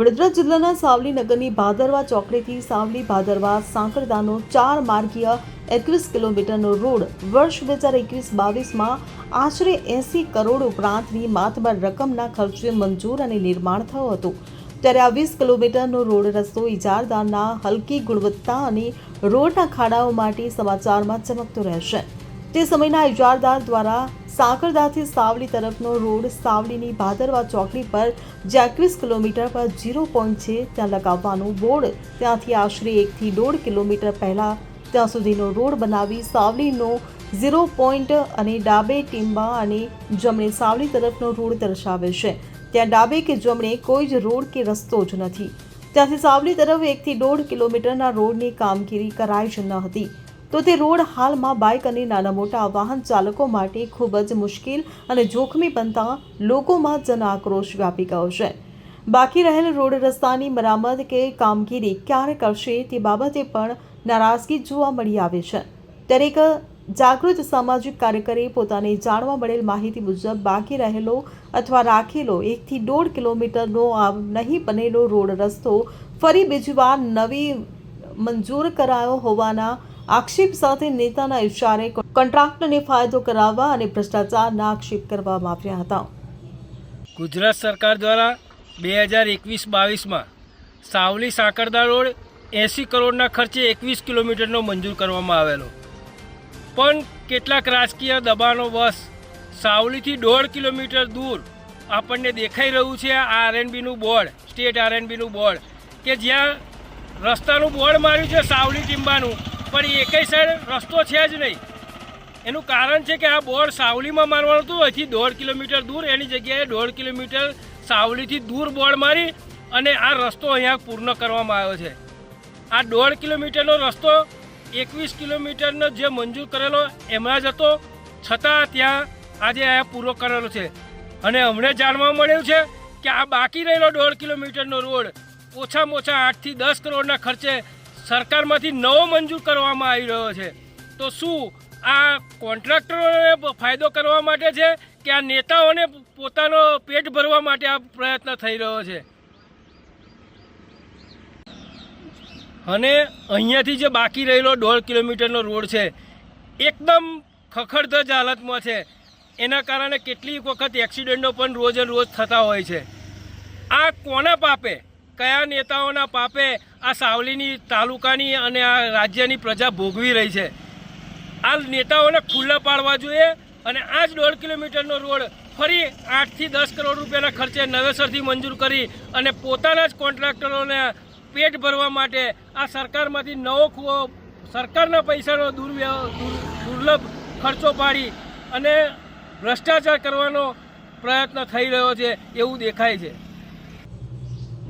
વડોદરા જિલ્લાના સાવલી નગરની ભાદરવા ચોકડીથી સાવલી ભાદરવા સાંકળદાનો ચાર માર્ગીય એકવીસ કિલોમીટરનો રોડ વર્ષ બે હજાર એકવીસ બાવીસમાં આશરે એંસી કરોડ ઉપરાંતની માતબર રકમના ખર્ચે મંજૂર અને નિર્માણ થયો હતો. ત્યારે આ વીસ કિલોમીટરનો રોડ રસ્તો ઇજારદારના હલકી ગુણવત્તા અને રોડના ખાડાઓ માટે સમાચારમાં ચમકતો રહેશે. તે સમયના ઇજારદાર દ્વારા સાંકરદાથી સાવલી તરફનો રોડ સાવલીની ભાદરવા ચોકડી પર જે એકવીસ કિલોમીટર પર ઝીરો પોઈન્ટ છે ત્યાં લગાવવાનું બોર્ડ. ત્યાંથી આશરે એકથી દોઢ કિલોમીટર પહેલાં ત્યાં સુધીનો રોડ બનાવી સાવલીનો ઝીરો પોઈન્ટ અને ડાબે ટીંબા અને જમણે સાવલી તરફનો રોડ દર્શાવે છે. ત્યાં ડાબે કે જમણે કોઈ જ રોડ કે રસ્તો જ નથી. ત્યાંથી સાવલી તરફ એકથી દોઢ કિલોમીટરના રોડની કામગીરી કરાઈ જ ન હતી. તો તે રોડ હાલમાં બાઇક અને નાના મોટા વાહન ચાલકો માટે ખૂબ જ મુશ્કેલ અને જોખમી બનતા લોકોમાં જન આક્રોશ વ્યાપી ગયો છે. બાકી રહેલ રોડ રસ્તાની મરામત કે કામગીરી ક્યારે કરશે તે બાબતે પણ નારાજગી જોવા મળી આવે છે. ત્યારે એક જાગૃત સામાજિક કાર્યકરે પોતાને જાણવા મળેલ માહિતી મુજબ બાકી રહેલો અથવા રાખેલો એકથી દોઢ કિલોમીટરનો આ નહીં બનેલો રોડ રસ્તો ફરી બીજી વાર નવી મંજૂર કરાયો હોવાના આક્ષેપ સાથે નેતાના ઇશારે કોન્ટ્રાક્ટરને ફાયદો કરાવવા અને ભ્રષ્ટાચારના આક્ષેપ કરવામાં આવ્યા હતા. ગુજરાત સરકાર દ્વારા બે હજાર એકવીસ બાવીસમાં સાવલી સાંકરદા રોડ એંસી કરોડના ખર્ચે એકવીસ કિલોમીટરનો મંજૂર કરવામાં આવેલો. પણ કેટલાક રાજકીય દબાણો બસ સાવલીથી દોઢ કિલોમીટર દૂર આપણને દેખાઈ રહ્યું છે આ આરએનબીનું બોર્ડ, સ્ટેટ આરએનબીનું બોર્ડ, કે જ્યાં રસ્તાનું બોર્ડ માર્યું છે સાવલી ટીંબાનું. પણ એ એકેય સાઈડ રસ્તો છે જ નહીં. એનું કારણ છે કે આ બોર્ડ સાવલીમાં મારવાનું હતું. અહીંથી દોઢ કિલોમીટર દૂર, એની જગ્યાએ દોઢ કિલોમીટર સાવલીથી દૂર બોર્ડ મારી અને આ રસ્તો અહીંયા પૂર્ણ કરવામાં આવ્યો છે. આ દોઢ કિલોમીટરનો રસ્તો એકવીસ કિલોમીટરનો જે મંજૂર કરેલો એમાં જ હતો. છતાં ત્યાં આજે આ પૂરો કરેલો છે. અને અમને જાણવા મળ્યું છે કે આ બાકી રહેલો દોઢ કિલોમીટરનો રોડ ઓછામાં ઓછા આઠથી દસ કરોડના ખર્ચે સરકારમાંથી નવો મંજૂર કરવામાં આવી રહ્યો છે. તો શું આ કોન્ટ્રાક્ટરોને ફાયદો કરવા માટે છે કે આ નેતાઓને પોતાનો પેટ ભરવા માટે આ પ્રયત્ન થઈ રહ્યો છે? અને અહીંયાથી જે બાકી રહેલો દોઢ કિલોમીટરનો રોડ છે, એકદમ ખખડધજ હાલતમાં છે. એના કારણે કેટલીક વખત એક્સિડન્ટો પણ રોજે રોજ થતા હોય છે. આ કોના પાપે? કયા નેતાઓના પાપે આ સાવલીની તાલુકાની અને આ રાજ્યની પ્રજા ભોગવી રહી છે? આ નેતાઓને ખુલ્લા પાડવા જોઈએ અને આ જ દોઢ કિલોમીટરનો રોડ ફરી આઠથી દસ કરોડ રૂપિયાના ખર્ચે નવેસરથી મંજૂર કરી અને પોતાના જ કોન્ટ્રાક્ટરોને પેટ ભરવા માટે આ સરકારમાંથી નવો કૂવો સરકારના પૈસાનો દુર્લભ ખર્ચો પાડી અને ભ્રષ્ટાચાર કરવાનો પ્રયત્ન થઈ રહ્યો છે એવું દેખાય છે.